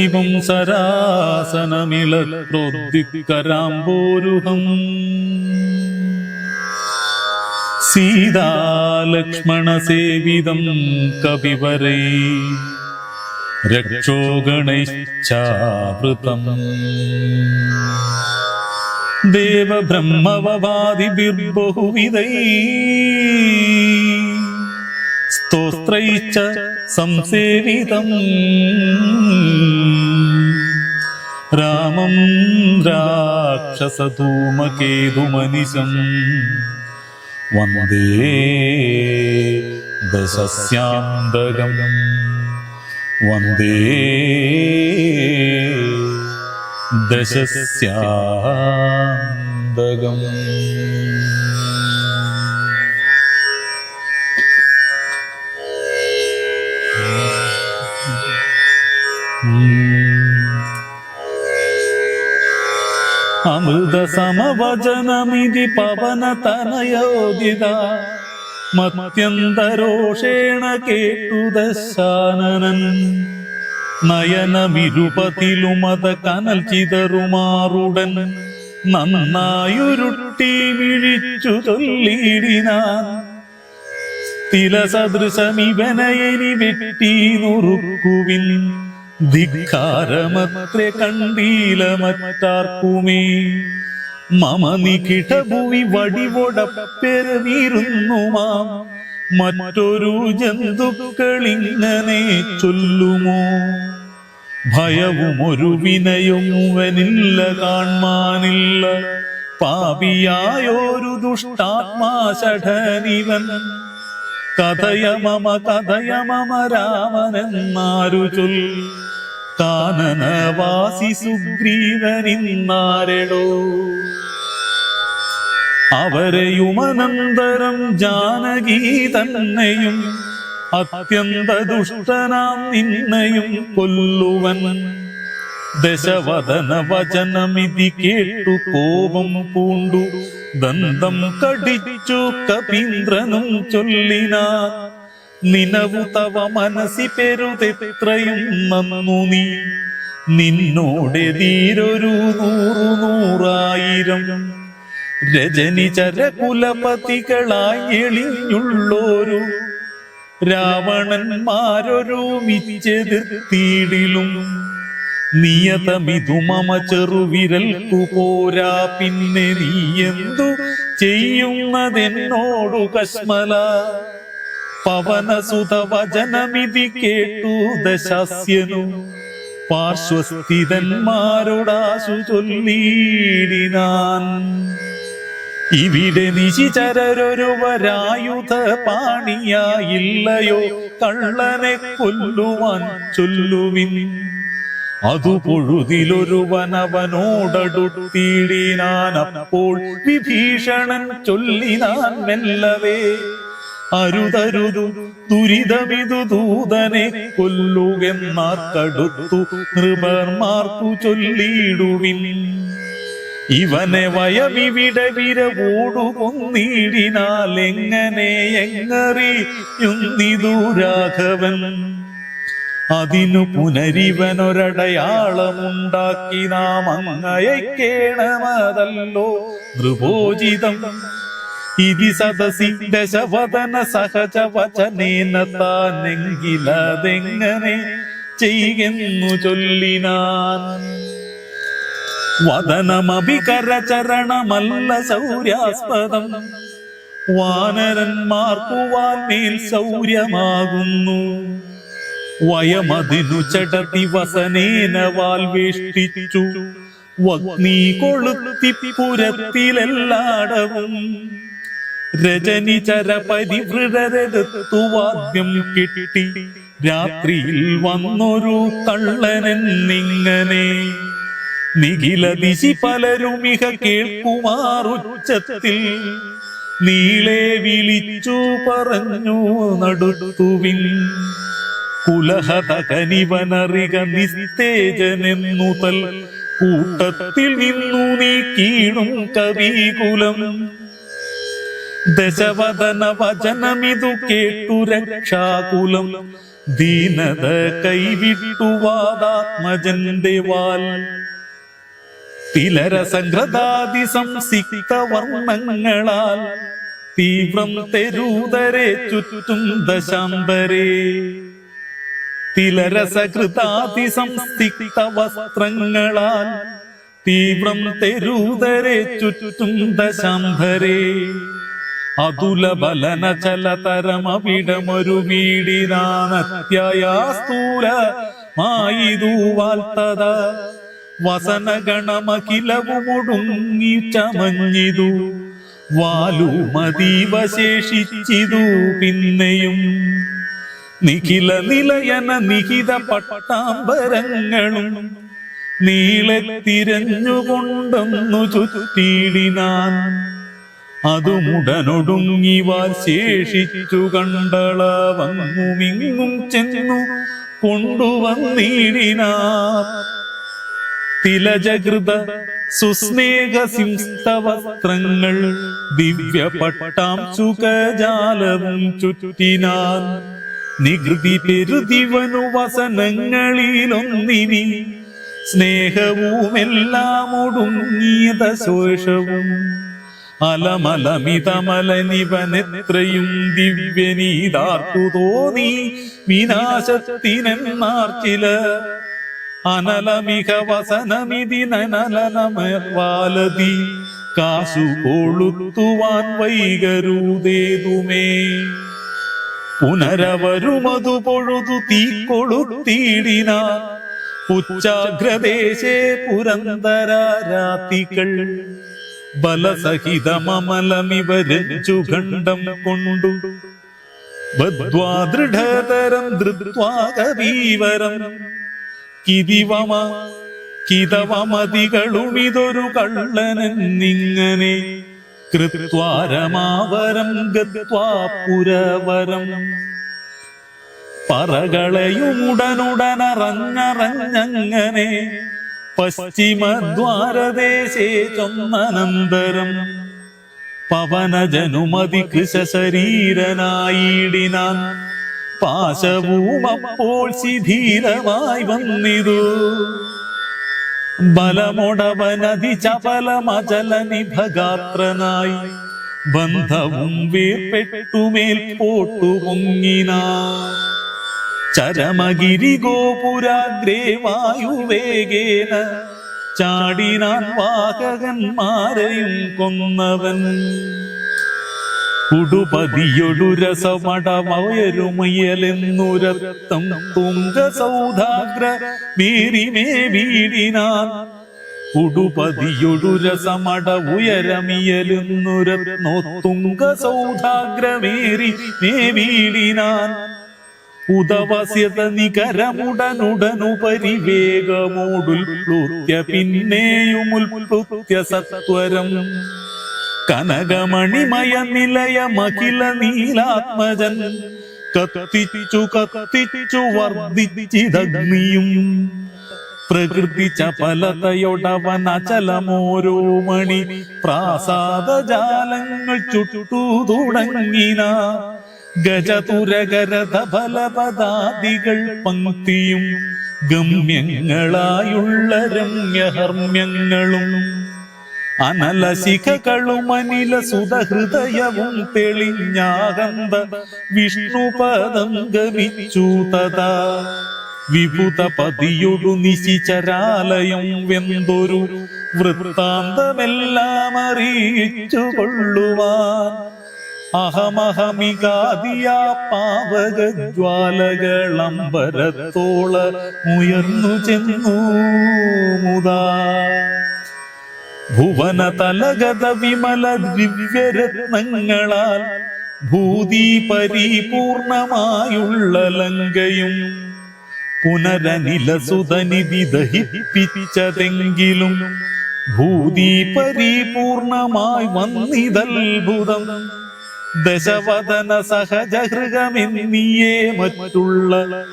താളാംബോധനിപും സരാസനമിളക്രോദ്ദിക്കരാംബോരുഹം സീതാലക്ഷ്മണസേവിതം കവിവരൈ. രക്ഷോഗണൈശ്ചാവൃതം ദേവബ്രഹ്മവവാദിഭിർബഹുവിധൈ. സ്തോത്രൈശ്ച സംസേവിതം. രാമം രാക്ഷസധൂമകേതുമനിശം വന്ദേ ദശസ്യാന്തകം. വന്ദേ ദശസ്യാന്തകം. അമൃതസമവചനമിതി പവനതനയോദിത മത്യന്തരോഷേണ കേട്ടു ദശാനനൻ നയനമിരുപതിലുമത കനൽ ചിതറുമാറുടൻ. നന്നായുരുട്ടി വിഴിച്ചു ചൊല്ലിയിടിനാൻ തില സദൃശമിവനയനി വെട്ടി നുറുക്കുവിൻ. ധിക്കാരമത്രേ കണ്ടീല മറ്റാർക്കുമേ മമ നികിടഭൂമി വടിവൊടപ്പെരുന്നു മാം. മറ്റൊരു ജന്തുക്കളിങ്ങനെ ചൊല്ലുമോ. ഭയവും ഒരു വിനയവുവനില്ല കാൺമാനില്ല. പാപിയായൊരു ദുഷ്ടാത്മാഷഠനിവൻ കഥയ മമ കഥയ മമ രാമനെന്നാരു ചൊൽ. കാനനവാസി സുഗ്രീവനിന്നാരടോ അവരെയുമനന്തരം ജാനകി തന്നെയും അത്യന്ത ദുഷ്ടനാം നിന്നെയും കൊല്ലുവൻ. ദശവദന വചനമിതി കേട്ടു കോപം പൂണ്ടു. ദന്തം കടിച്ചു കപീന്ദ്രനും ചൊല്ലിനാ. നിനവു തവ മനസ്സി പെരുതെത്രയും നന്നു നീ. നിന്നോടെതീരൊരു നൂറു നൂറായിരം. രജനി ചരകുലപതികളായി എളിഞ്ഞുള്ളോരു. രാവണന്മാരൊരുമിച്ചെതിർത്തിയിടിലും നിയതമിതു മമ ചെറുവിരൽക്കു പോരാ. പിന്നെ നീ എന്തു ചെയ്യുന്നതെന്നോടു കശ്മല. പവനസുത വചനമിതി കേട്ടു ദശാസ്യനു. പാർശ്വസ്ഥിതന്മാരോടാശു ചൊല്ലിയിടിനാൻ ഇവിടെ നിശിചരൊരുവരായുധ പാണിയായില്ലയോ കള്ളനെ കൊല്ലുവാൻ ചൊല്ലുവിൻ. അതു പൊഴുതിലൊരുവനവനോടടുത്തിടിനാനപ്പോൾ വിഭീഷണൻ ചൊല്ലിനാൻ മെല്ലവേ. അരുതരുതു ദുരിതമിതു ദൂതനെ കൊല്ലുകെന്നാർക്കടുത്തു നൃപർമാർക്കു ചൊല്ലിയിടുവിൻ. ഇവനെ വയവിവിടെ വിര കൊന്നിടിനാൽ എങ്ങനെ എങ്ങറിയുന്നിതു രാഘവൻ? അതിനു പുനരിവനൊരടയാളമുണ്ടാക്കി നാം അങ്ങയക്കേണമതല്ലോ നൃപോചിതം ഇതി സദസി ദശവദന സഹജ വചനേന താനെങ്കിലതെങ്ങനെ ചെയ്യുന്നു ചൊല്ലിനാൻ. വദനമഭികരചരണമല്ല ശൗര്യാസ്പദം. വാനരന്മാർക്കുവാൻ മേൽ ശൗര്യമാകുന്നു. വയമതിനു ചടതി വസനേന വാൽ വേഷ്ടിച്ചു വഗ്നി കൊളുത്തി പുരത്തിലെല്ലാടവും രജനി ചര പരിവൃതരെടുത്തു വാദ്യം കിട്ടി. രാത്രിയിൽ വന്നൊരു കള്ളനെന്നിങ്ങനെ നിഖില ദിശി പലരുമിക കേൾക്കുമാറുച്ചത്തിൽ നീളെ വിളിച്ചു പറഞ്ഞു നടുത്തുവിൻ. കുലഹതകനിവനറിക നിസ്തേജനെന്നു തൽ കൂട്ടത്തിൽ നിന്നു നീ കീണും കവികുലം. ദശവദന വചനമിതു കേട്ടു രക്ഷാകുലം. ദീനത കൈവിട്ടു വാദാത്മജന്റെ വാൽ. തിലരസംഗ്രതാദി സംസിക്ത വർണങ്ങളാൽ. തീവ്രം തെരൂതരെ ചുറ്റും ദശാന്തരേ. തിലരസകൃതാതി സംസിക്ത വസ്ത്രങ്ങളാൽ. തീവ്രം തെരൂതരെ ചുറ്റും ദശാന്തരേ. അതുല ബലന ചലതരമവിടമൊരു വീടിനാനത്യായാസ്തൂല മായിതു വാൽത്തത വസനഗണമഖിലവുമൊടുങ്ങി ചമഞ്ഞിതു. വാലുമതീവ ശേഷിച്ചിതു പിന്നെയും. നിഖില നിലയന നിഹിത പട്ടാമ്പരങ്ങളും നീളെ തിരഞ്ഞുകൊണ്ടൊന്നു ചുറ്റിയിടിനാൻ അതുമുടനൊടുങ്ങി വാൽ ശേഷിച്ചു കണ്ടളവങ്ങുമിങ്ങും ചെന്നു കൊണ്ടുവന്നിടിനാ. തിലജകൃത സുസ്നേഹ സിംസ്തവസ്ത്രങ്ങൾ ദിവ്യ പട്ടാം സുഖജാലവും ചുറ്റിനാൻ. നികൃതി പെരുതിവനു വസനങ്ങളിലൊന്നിനി സ്നേഹവുമെല്ലാം ഒടുങ്ങിയത ശോഷവും അലമലമിതമലനിവനെത്രയും ദിവ്യനീതാർക്കു തോന്നി വിനാശത്തിനെന്നാർ ചില അനലമിക വസനമിതി നനലനമവാലതി കാശു കൊളുത്തുവാൻ വൈകരുതേതുമേ. പുനരവരുമതു പൊഴുതു തീ ഉച്ചാഗ്രദേശേ പുരന്തര രാത്തികൾ ബലസഹിതമലമിവരഞ്ചു ഖണ്ഡം കൊണ്ടു. ബദ്ധ്വാ ദൃഢതരം ധൃത്വാ കവീവരം കിതിവമ കിതവമതികളുമിതൊരു കള്ളനെന്നിങ്ങനെ കൃത്വാരമാവരം ഗത്വാ പുരവരം. പറകളയുമുടനുടനറഞ്ഞറഞ്ഞങ്ങനെ പശ്ചിമദ്വാരദേശേ ചൊന്നനന്തരം പവനജനുമതി കൃശരീരനായിടിനാൻ പാശവും അപ്പോൾ ശിധീരമായി വന്നിതു. ബലമുടവനതി ചപലമചല നിഭഗാത്രനായി ബന്ധവും വീർപ്പെട്ടുമേൽ പോട്ടു പൊങ്ങിനാ ചരമഗിരി ഗോപുരാഗ്രേ വായുവേഗേന ചാടിനാൻ വാഹകന്മാരെയും കൊന്നവൻ. ഉടുപതിയൊടു രസമടമയരുമയലെന്നുരത്തം തുങ്ക സൗധാഗ്ര മേരിമേ വീടിനാൻ. ഉടുപതിയൊടു രസമട ഉയരമിയലെന്നുരത്നോ സൗധാഗ്ര സൗധാഗ്രമേറി മേ വീടിനാൻ. ഉദവസ്യത നികരമുടനുടനു പിന്നെയും പിന്നെയുമുൽപ്ലുത്യ സത്വരം. കനകമണിമയ നിലയ മകില നീലാത്മജൻ കത്തിച്ചു കത്തിച്ചു വർദ്ധിച്ചിതഗ്നിയും. പ്രകൃതി ചപലതയൊടവൻ അചലമോരോ മണി പ്രാസാദജാലങ്ങൾ ചുട്ടു തുടങ്ങിന ഗജതുരകരഥ ഫലപദാദികൾ പങ്ക്തിയും ഗമ്യങ്ങളായുള്ള രമ്യഹർമ്മ്യങ്ങളും. അനലശിഖകളും അനില സുതഹൃദയവും തെളിഞ്ഞാകന്ത വിഷ്ണുപദം ഗമിച്ചു തഥാ. വിഭുത പതിയൊടു നിശിചരാലയം വെന്തൊരു വൃത്താന്തമെല്ലാം അറിയിച്ചു കൊള്ളുവാൻ അഹമഹമികാദിയ പാവക ജ്വാലകളമ്പരത്തോള ഉയർന്നു ചെന്നു മുതാ. ഭുവന തലഗത വിമല ദിവ്യരത്നങ്ങളാൽ ഭൂതി പരിപൂർണമായുള്ള ലങ്കയും പുനരനില സുതനിധി ദഹിപ്പിച്ചതെങ്കിലും ഭൂതി പരിപൂർണമായി വന്നിതത്ഭുതം. ദശവദന സഹജഹൃഗമെന്നിയേ മറ്റുള്ള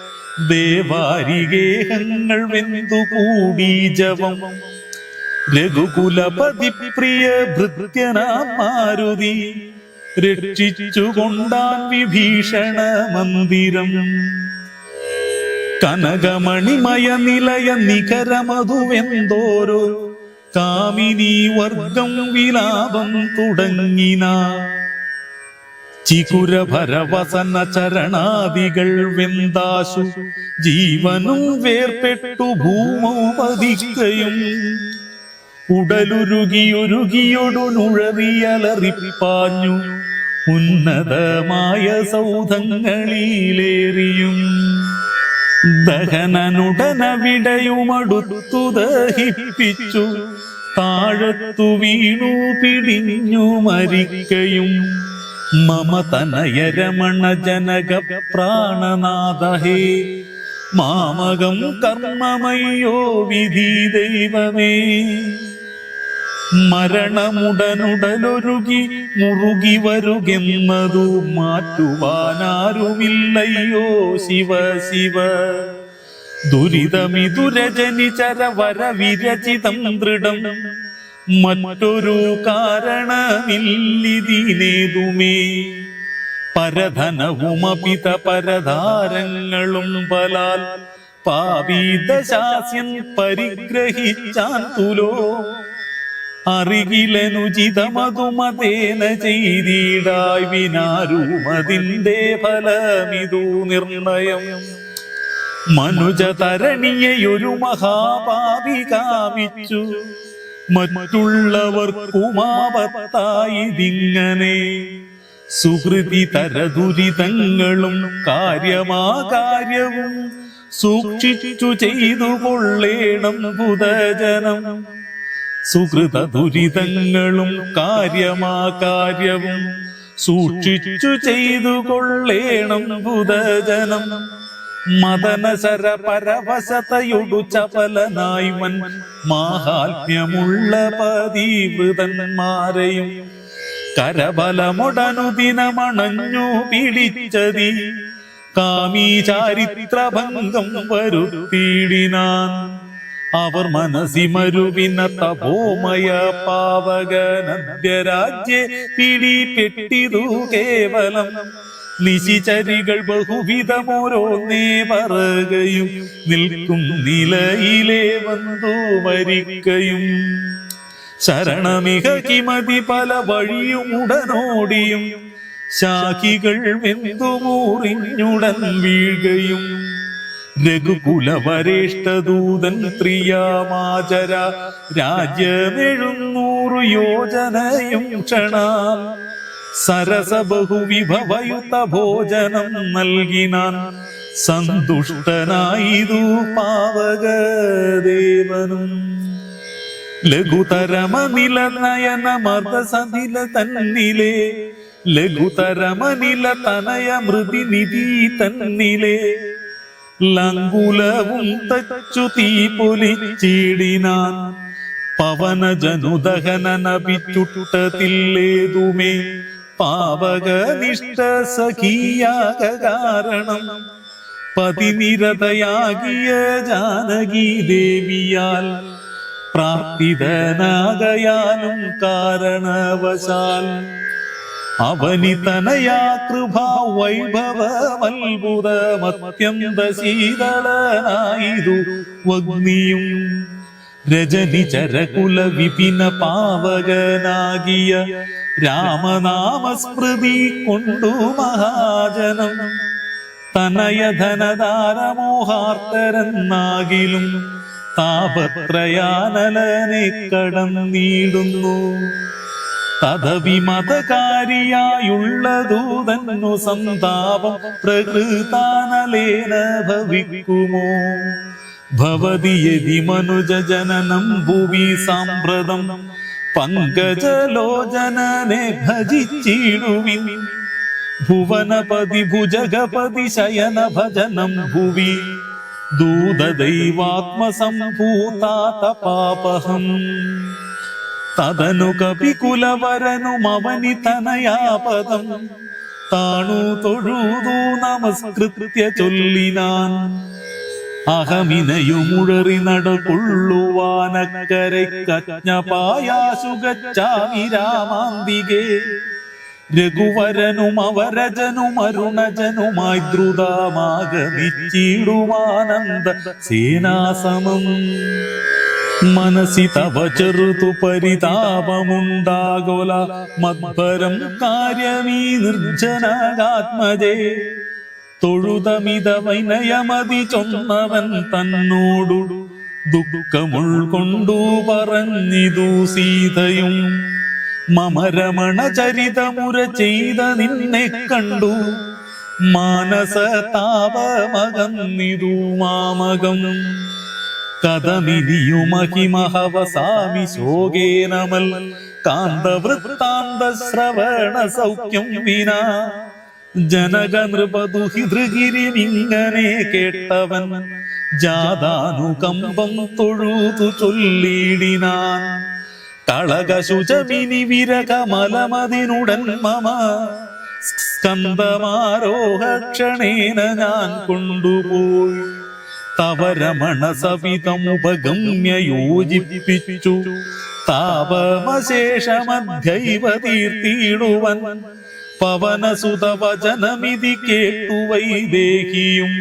ദേവാരികേഹങ്ങൾ വെന്തുകൂടി ജവം രഘുകുലപതി പ്രിയ ഭൃത്യനാമാരുതി രക്ഷിച്ചുകൊണ്ടാൻ വിഭീഷണ മന്ദിരം. കനകമണിമയ നിലയ നികരമധുവെന്തോരോ കാമിനി വർഗം വിലാപം തുടങ്ങിന. ചികുരഭരവസന ചരണാദികൾ വെന്താശു. ജീവനും വേർപെട്ടു ഭൂമോ പതിക്കയും. ഉടലുരുകിയൊരുകിയൊടു നുഴറിയലറിപ്പാഞ്ഞു. ഉന്നതമായ സൗധങ്ങളിലേറിയും. ദഹനനുടനവിടയുമടുത്തു ദഹിപ്പിച്ചു. താഴത്തു വീണു പിടിഞ്ഞു മരിക്കയും. മമ തനയരമണ ജനക പ്രാണനാഥഹേ മാമകം കർമ്മമയ്യോ വിധി ദൈവമേ. മരണമുടനുടലൊരുകി മുറുകി വരുകെന്നതു മാറ്റുവാനാരുമില്ലയ്യോ ശിവ ശിവ. ദുരിതമിതുരജനി ചരവര വിരചിതം ദൃഢം മറ്റൊരു കാരണമില്ലിതിനേതുമേ. പരധനവുമപിത പരധാരങ്ങളും ബലാൽ പാപീതശാസ്യൻ പരിഗ്രഹിച്ചാൻ തുലോ. അറികിലനുചിതമതുമതേന ചെയ്തിടായി വിനാരുമതിന്റെ ഫലമിതു നിർണയം. മനുജതരണിയെയൊരു മഹാപാപി കാമിച്ചു. മറ്റുള്ളവർക്കുമാപത്തായതിങ്ങനെ സുഹൃതി തരദുരിതങ്ങളും കാര്യമാകാര്യവും സൂക്ഷിച്ചു ചെയ്തു കൊള്ളേണം ബുധജനം സുഹൃത ദുരിതങ്ങളും കാര്യമാകാര്യവും സൂക്ഷിച്ചു ചെയ്തു കൊള്ളേണം ബുധജനം മദനശര പരവശതയുടു ചപലനായി മൻ മാഹാത്മ്യമുള്ള പതിവൃതന്മാരെയും കരബലമുടനുദിനമണഞ്ഞു പിടിച്ചതി. കാമീ ചാരിത്രഭംഗം വരുത്തിയിടിനാൻ. അവർ മനസ്സിമരുവിന തപോമയ പാവകനദ്യരാജ്യ പിടിപെട്ടിതു കേവലം നിശിചരികൾ ബഹുവിധമോരോന്നേ പറകയും നിൽക്കും നിലയിലെ വന്നു മരിക്കയും. ശരണമിക കിമതി പല വഴിയും ഉടനോടിയും ശാഖികൾ വെന്തുമൂറിഞ്ഞുടൻ വീഴുകയും. രഘുകുലവരേഷ്ടദൂതൻ ത്രിയാമാചര രാജ്യമെഴുന്നൂറു യോജനയും ക്ഷണാൽ സരസ ബഹുവിഭവയുത ഭോജനം നൽകിനാൻ സന്തുഷ്ടനായിരു പാവകദേവനും. ലഘുതരമനില നയന മർദ്ദസനില തന്നിലെ. ലഘുതരമനില തനയ മൃതിനിധി തന്നിലെ ലങ്കുലവും തച്ചു തീ പൊലിച്ചിടിനാൻ പവനജനുദഹനനപിച്ചുട്ടതില്ലേതുമേ പാവകനിഷ്ഠ സഖിയാക കാരണം. പതിനിരതയാകിയ ജാനകി ദേവിയാൽ പ്രാപ്തിതനാകയാലും കാരണവശാൽ. അവനിതനയാ കൃപാ വൈഭവമത്ഭുതമത്യന്ത ശീതളനായിരു വഗ്നിയും. രജനി ചരകുല വിപിന പാവകനാകിയ രാമനാമസ്മൃതി കൊണ്ടു മഹാജനം. തനയധനധാരമോഹാർത്തരെന്നാകിലും താപത്രയാനലനെ കടന്നീടുന്നു. തഥവിമതകാരിയായുള്ളതൂതന്നു സന്താപം പ്രകൃതാനലേന ഭവിക്കുമോ? ഭവതി യതി മനുജ ജനനം ഭുവി സാമ്പ്രതം പങ്കജലോചനനെ ഭജിച്ചിടുവിൻ. ഭുവനപതി ഭുജഗപതി ശയന ഭജനം ഭുവി. ദൂതദൈവാത്മസംഭൂതാതപാപഹം. തദനു കപികുലവരനുമവനി തനയാപദം താണു തൊഴുതു നമസ്കൃത്യ ചൊല്ലിനാൻ. അഹമിനയുമുഴറി നടകൊള്ളുവാനക്കരയ്ക്കജ്ഞപായാശു ഗച്ഛാമി രാമാന്തികേ. രഘുവരനും അവരജനും അരുണജനുമായി ദ്രുതമാഗമിച്ചിടുവാനന്ദ സേനാസമം. മനസി തവ ചെറുതു പരിതാപമുണ്ടാകൊല മദ്ഭരം കാര്യമീ നിർജനാത്മജേ തൊഴുതമിത വൈനയമതി ചൊന്നവൻ തന്നോടു ദുഃഖമുൾക്കൊണ്ടു പറഞ്ഞിതു സീതയും. മമരമണ ചരിതമുര ചെയ്ത നിന്നെ കണ്ടു. മാനസ താപമകന്നിതു മാമകം കഥമിനിയുമഹിമഹവസാമി ശോകേനമൽ. കാന്തവൃത്താന്ത ശ്രവണ സൗഖ്യം വിനാ ജനക നൃപദുഹിതൃഗിരിമിങ്ങനെ കേട്ടവൻ ജാതാനുകമ്പം തൊഴുതു ചൊല്ലിടിനാൻ. കളകശുചമിനി വിരകമലമതിനുടൻ മമ സ്കന്ദമാരോഹക്ഷണേന ഞാൻ കൊണ്ടുപോയി. തവരമണ സവിതമുപഗമ്യ യോജിപ്പിച്ചു താപമശേഷമധ്യൈവ തീർത്തിടുവൻ പവനസുതവചനമിതി കേട്ടു വൈദേഹിയും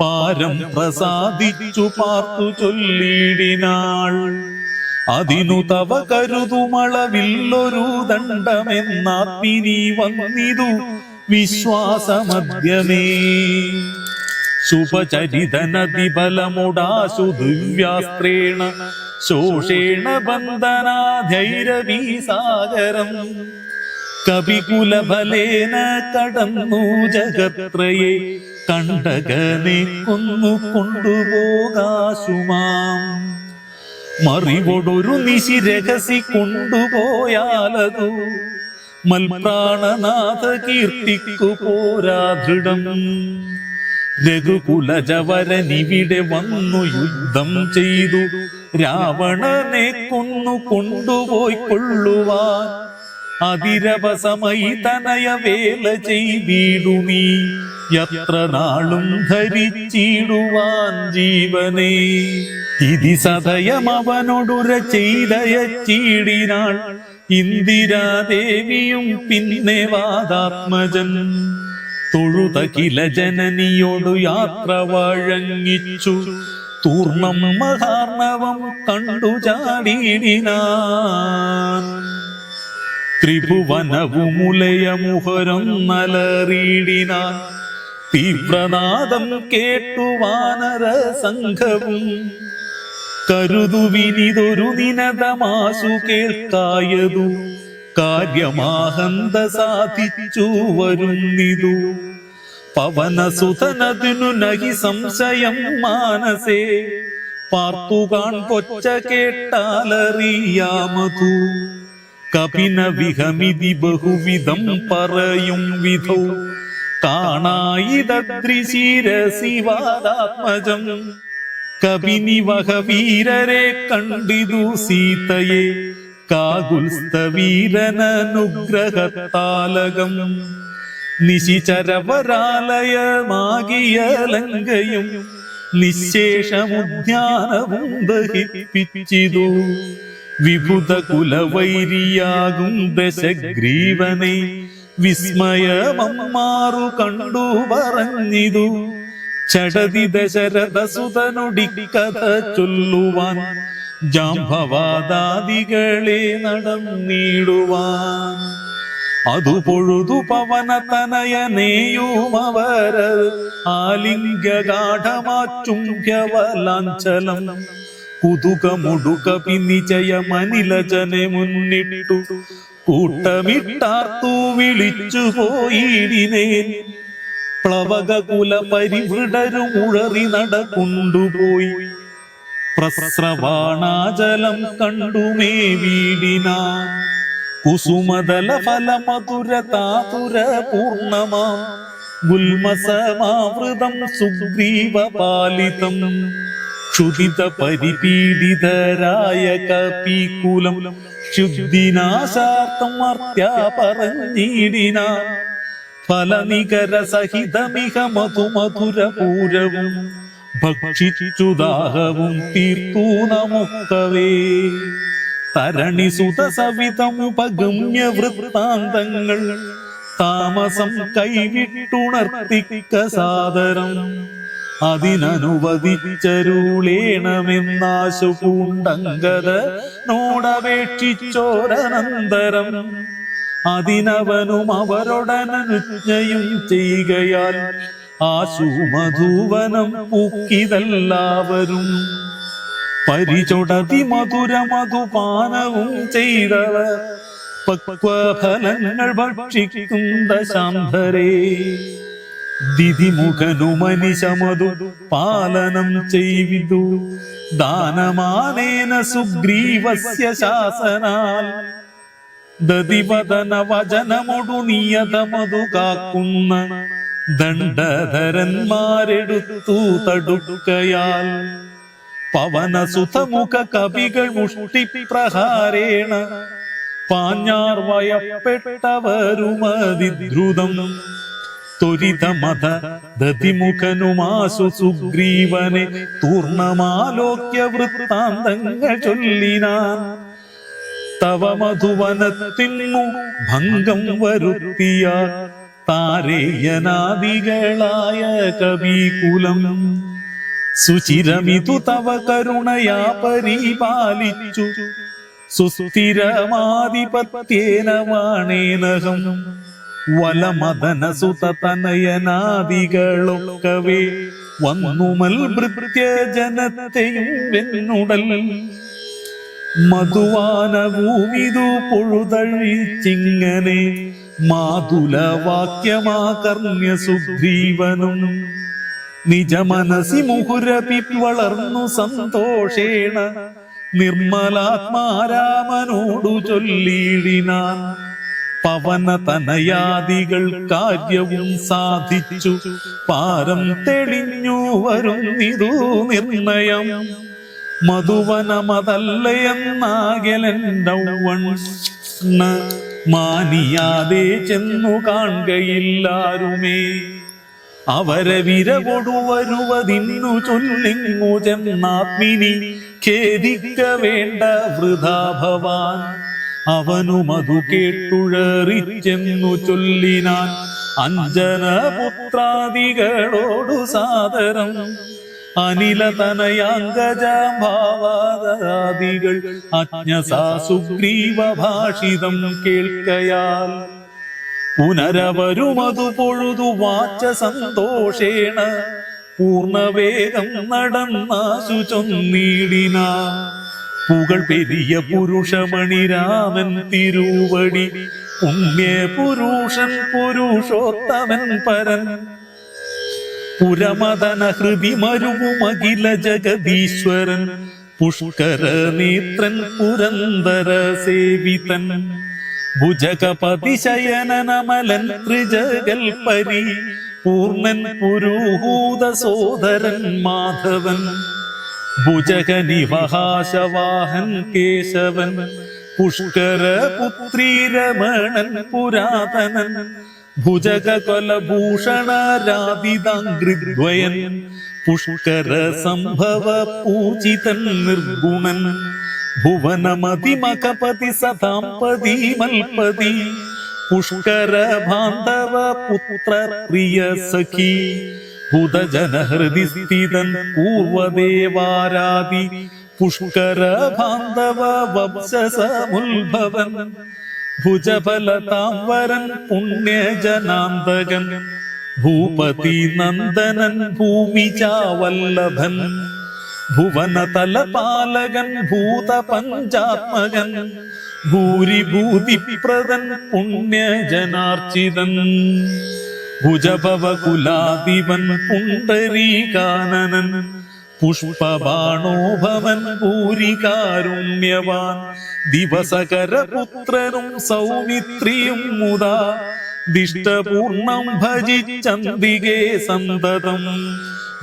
പാരം പ്രസാദിച്ചു പാർത്തു ചൊല്ലിടിനാൾ. അതിനു തവ കരുതുമളവില്ലൊരു ദണ്ഡമെന്നാത്മിനി വന്നിതു വിശ്വാസമദ്യമേ ശുഭചരിതനതിബലമുടാശു ദിവ്യാസ്ത്രേണ ശോഷേണ ബന്ധനാധൈരവീ സാഗരം കവികുലഫലേന കടന്നു ജഗത്രയെ കണ്ടകനെ കൊന്നു കൊണ്ടുപോകാശുമാം. മറിവോടൊരു നിശി രഹസി കൊണ്ടുപോയാലതു. മൽപ്രാണനാഥ കീർത്തിക്കു പോരാ ദൃഢം. രഘുകുലജവരനിവിടെ വന്നു യുദ്ധം ചെയ്തു. രാവണനെ കൊന്നു കൊണ്ടുപോയി കൊള്ളുവാൻ അതിരവസമയി തനയ വേല ചെയ്തിടു നീ എത്ര നാളും ധരിച്ചിടുവാൻ ജീവനെ. ഇതി സതയം അവനോടുര ചെയ്തയ ചീടിനാൾ ഇന്ദിരാദേവിയും പിന്നെ വാദാത്മജൻ തൊഴുതകില ജനനിയോടു യാത്ര വഴങ്ങിച്ചു. തൂർണം മഹാർണവം കണ്ടു ചാടിയിടിനാൻ. ത്രിഭുവനവുമുലയമുഹരം നലറിയിടിനാൻ തീവ്രനാദം കേട്ടു വാനര സംഘവും കരുതുവിനിതൊരു നിനതമാശു കേൾക്കായതു. കാര്യമാഹന്ത സാധിച്ചു വരുന്നിതു. പവനസുതനതിനു നഹി സംശയം മാനസേ. പാർത്തുകാൺ കൊച്ച കേട്ടാലറിയാമതു. കപിന വിഹമിതി ബഹുവിധം പറയും വിധോ. കാണായിതദ്രിശിരസിവാദാത്മജം കപിനി വഹ വീരരെ കണ്ടിതു സീതയെ. കാകുൽസ്ത വീരനനുഗ്രഹത്താലകം നിശിചരവരാലയമാകിയ ലങ്കയും നിശേഷമുദ്യാനവും ദഹിപ്പിച്ചിതു. വിഭുത കുലവൈരിയാകും ദശഗ്രീവനെ. വിസ്മയമമ്മാറു കണ്ടു പറഞ്ഞിതു. ചടതി ദശരഥസുതനൊടി കഥ ചൊല്ലുവാൻ ജാംഭവാദാദികളെ നടന്നിടുവാൻ. അതു പൊഴുതു പവന തനയനേയുമവർ ആലിംഗഗാഠമാച്ചുംഭ്യവലാഞ്ചലം കുതുകമുടുക പിന്നിചയമനിലജനെ മുന്നിട്ടു. കൂട്ടമിട്ടാർത്തു വിളിച്ചു പോയിടിനേൻ പ്ലവക കുല പരിവൃടരുമുഴറി നടക്കൊണ്ടുപോയി പ്രസ്രവാണാചലം കണ്ടുമേ വീടിന. കുസുമതല ഫല മധുര താതുര പൂർണമാ ഗുൽമസമാവൃതം സുഗ്രീവ പാലിതം ക്ഷുതിത പരിപീഡിതരായ കപികുലം ശുദ്ധിനാശാർത്ഥം അർത്യാ പറഞ്ഞിടിന. ഫലനികര സഹിതമിക മധുമധുര പൂരവും ഭക്ഷിച്ചു ദാഹവും തീർത്തു നമുക്കവേ. തരണി സുത സവിതമുപഗമ്യ വൃത്താന്തങ്ങൾ താമസം കൈവിട്ടുണർത്തിക്ക സാദരം. അതിനനുവദിച്ചരുളേണമെന്നാശു പൂണ്ടങ്കത നോടപേക്ഷിച്ചോരനന്തരം അതിനവനും അവരോടനുജ്ഞയും ചെയ്യുകയാൽ ആശു മധുവനം പൂക്കിതെല്ലാവരും പരിചൊടതി മധുര മധുപാനവും ചെയ്തവർ പക്വഫലങ്ങൾ ഭക്ഷിക്കും ദശാംധരേ ദിതിമുഖനു മനിശമതു പാലനം ചെയ്വിതു ദാനമാനേന സുഗ്രീവസ്യ ശാസനാൽ. ദതിവദന വചനമൊടു നിയതമതു കാക്കുന്ന ദണ്ഡധരന്മാരെടുത്തു തടുക്കയാൽ. പവനസുതമുഖ കവികൾ മുഷ്ടിപ്രഹാരേണ പാഞ്ഞാർ വയപ്പെട്ടവരുമതിദ്രുതം. ത്വരിതമത ദതിമുഖനുമാസു സുഗ്രീവനെ തൂർണമാലോക്യ വൃത്താന്തങ്ങൾ ചൊല്ലിനാൻ. തവ മധുവനത്തിന്നു ഭംഗം വരുത്തിയ താരേയനാദികളായ കവികുലം. സുചിരമിതു തവ കരുണയാ പരിപാലിച്ചു. സുസ്ഥിരമാധിപത്യേന വാണേനഹം വലമദന സുതനയനാദികളൊക്കവേ വന്നുമൽ ഭൃത്യജനത്തെയും വെന്നുടൽ. മധുവാനഭൂമിതു പൊഴുതഴിച്ചിങ്ങനെ മാതുലവാക്യമാകർണ്യ സുഗ്രീവനും നിജമനസി മുഹുരപി വളർന്നു സന്തോഷേണ. നിർമ്മലാത്മാരാമനോടു ചൊല്ലിയിടിനാൻ പവന തനയാദികൾ കാര്യവും സാധിച്ചു. പാരം തെളിഞ്ഞു വരുന്നിതു നിർണയം. മധുവനമതല്ലയെന്നാകലൗവണ്ണ മാനിയാതെ ചെന്നു കാണുകയില്ലാരുമേ. അവരെ വിരകൊടു വരുവതിന്നു ചൊല്ലിങ്ങു ചെന്നാത്മിനി ഖേദിക്ക വേണ്ട വൃഥാ ഭവാൻ അവനും അതു കേട്ടുഴറിച്ചെന്നു ചൊല്ലിനാൻ അഞ്ജന പുത്രാദികളോടു സാദരം. അനില തനയാങ്കജാഭാവാദികൾ അജ്ഞസാ സുഗ്രീവ ഭാഷിതം കേൾക്കയാൽ. പുനരവരുമതു പൊഴുതു വാച്ച സന്തോഷേണ പൂർണവേഗം നടന്നാശു ചൊന്നീടിന. പുകൾ പെരിയ പുരുഷമണി രാമൻ തിരുവടി. പുണ്യ പുരുഷൻ പുരുഷോത്തമൻ പരൻ. പുരമദന ഹൃദി മരുവുമഖില ജഗദീശ്വരൻ. പുഷ്കര നേത്രൻ പുരന്തര സേവിതൻ. ഭുജകപതിശയനമലൻ ത്രിജകൽപരി. പൂർണൻ പുരുഹൂത സോദരൻ മാധവൻ. ഭുജകനിവഹാശവാഹൻ കേശവൻ പുഷ്കര പുത്രീ രമണൻ പുരാതനൻ ഭുജക കൊലഭൂഷണരാതിതാംഗ്രിദ്വയൻ പുഷ്കര സംഭവ പൂജിതൻ നിർഗുണൻ ഭുവനമതിമകപതി സതാംപതി മൽപതി പുഷ്കര ബാന്ധവ പുത്ര പ്രിയ സഖി ഭൂതജനഹൃദി സ്ഥിതൻ പൂർവദേവാരാതി പുഷ്കര ബാന്ധവ വംശസമുത്ഭവൻ ഭുജഫലതാംവരൻ പുണ്യജനാന്തകൻ ഭൂപതി നന്ദനൻ ഭൂമിചാവല്ലഭൻ ഭുവനതലപാലകൻ ഭൂതപഞ്ചാത്മകൻ ഭൂരിഭൂതിപ്രദൻ പുണ്യജനാർച്ചിതൻ. ഭുജഭവകുലാധിപൻ പുണ്ടരീകാനനൻ പുഷ്പബാണോഭവൻ പൂരികാരുണ്യവാൻ ദിവസകരപുത്രനും സൗമിത്രിയും മുതാ ദിഷ്ടപൂർണം ഭജിച്ചന്തികേ സന്തതം.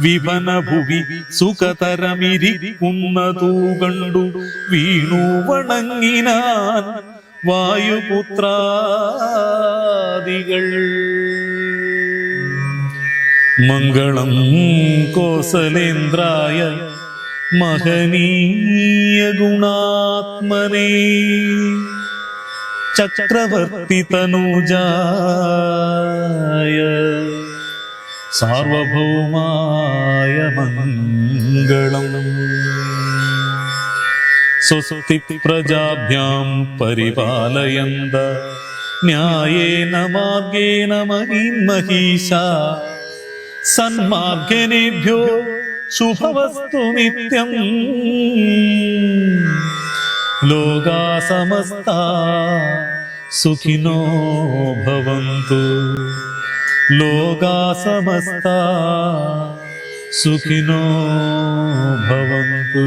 വിപന ഭുവി സുഖതരമിരിക്കുന്നതു കണ്ടു വീണു വണങ്ങിനാൻ വായുപുത്രാദികൾ. മംഗളം കോസലേന്ദ്രായ മഹനീയ ഗുണാത്മനേ. ചക്രവർത്തി തനുജായ സാർവഭൗമായ മംഗളം. സ്വസ്തി പ്രജാഭ്യാം പരിപാലയന്ത ന്യായേന മാർഗേണ മഹീൻ മഹീശ. സന്മാർഗനേഭ്യോ ശുഭവസ്തു നിത്യം ലോകാ സമസ്ത സുഖിനോ ഭവന്തു ലോകാ സമസ്ത സുഖിനോ ഭവന്തു